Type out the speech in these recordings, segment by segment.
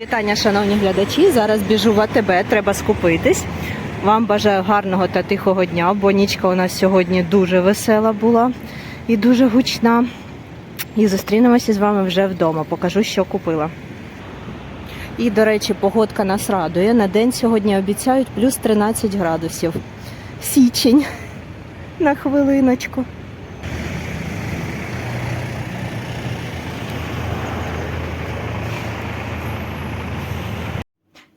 Вітання, шановні глядачі. Зараз біжу в АТБ, треба скупитись. Вам бажаю гарного та тихого дня, бо нічка у нас сьогодні дуже весела була і дуже гучна. І зустрінемося з вами вже вдома. Покажу, що купила. І, до речі, погодка нас радує. На день сьогодні обіцяють плюс 13 градусів. Січень. На хвилиночку.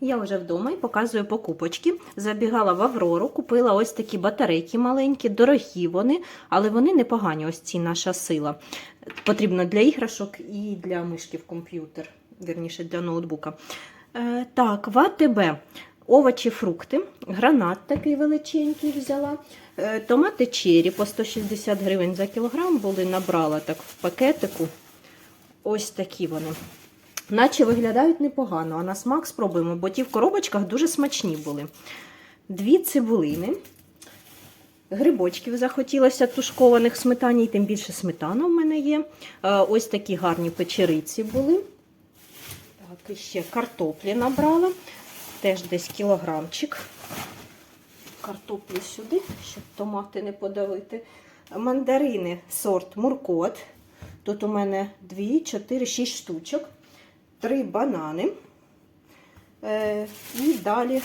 Я вже вдома і показую покупочки. Забігала в Аврору, купила ось такі батарейки маленькі, дорогі вони, але вони непогані. Ось ці наша сила. Потрібно для іграшок і для мишки в комп'ютер, вірніше для ноутбука. Е, так, в АТБ. Овочі, фрукти, гранат такий величенький взяла. Е, Томати чері по 160 гривень за кілограм були, набрала так в пакетику. Ось такі вони. Наче виглядають непогано, а на смак спробуємо, бо ті в коробочках дуже смачні були. Дві цибулини. Грибочків захотілося тушкованих в сметані, і тим більше сметана в мене є. Е, Ось такі гарні печериці були. Так, і ще картоплі набрала. Теж десь кілограмчик. Картоплі сюди, щоб томати не подавити. Мандарини сорт Муркот. Тут у мене 2, 4, 6 штучок. Три банани. Е, і далі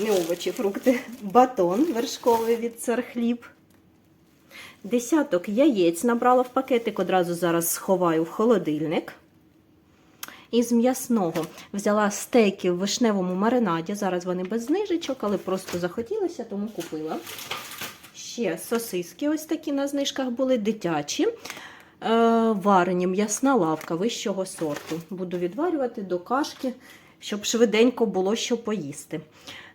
не овочі, фрукти. Батон вершковий від цархліб. Десяток яєць набрала в пакетик, одразу зараз сховаю в холодильник. Із м'ясного взяла стейки в вишневому маринаді. Зараз вони без знижечок, але просто захотілося, тому купила. Ще сосиски ось такі на знижках були дитячі. Варені м'ясна лавка вищого сорту. Буду відварювати до кашки, щоб швиденько було що поїсти.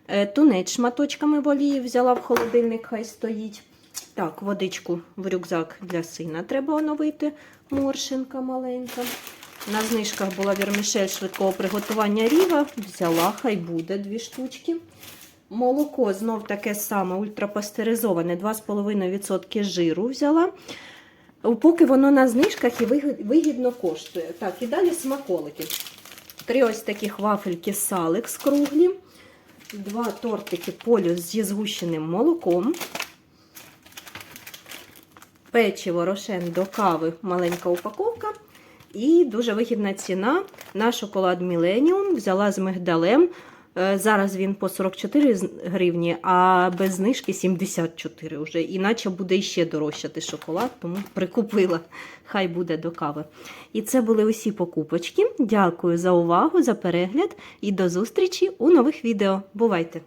Е, Тунець шматочками в олії взяла в холодильник, хай стоїть. Так, водичку в рюкзак для сина треба оновити. Моршинка маленька. На знижках була вірмішель швидкого приготування ріва. Взяла, хай буде дві штучки. Молоко знов таке саме, ультрапастеризоване, 2,5% жиру взяла. Поки воно на знижках і вигідно коштує. Так, і далі смаколики. Три ось таких вафельки саликс круглі. Два тортики полюс зі згущеним молоком. Печиво рошен до кави, маленька упаковка. І дуже вигідна ціна на шоколад Millennium. Взяла з мигдалем. Е, Зараз він по 44 гривні, а без знижки 74 вже. Іначе буде ще дорожчати шоколад, тому прикупила. Хай буде до кави. І це були усі покупочки. Дякую за увагу, за перегляд і до зустрічі у нових відео. Бувайте!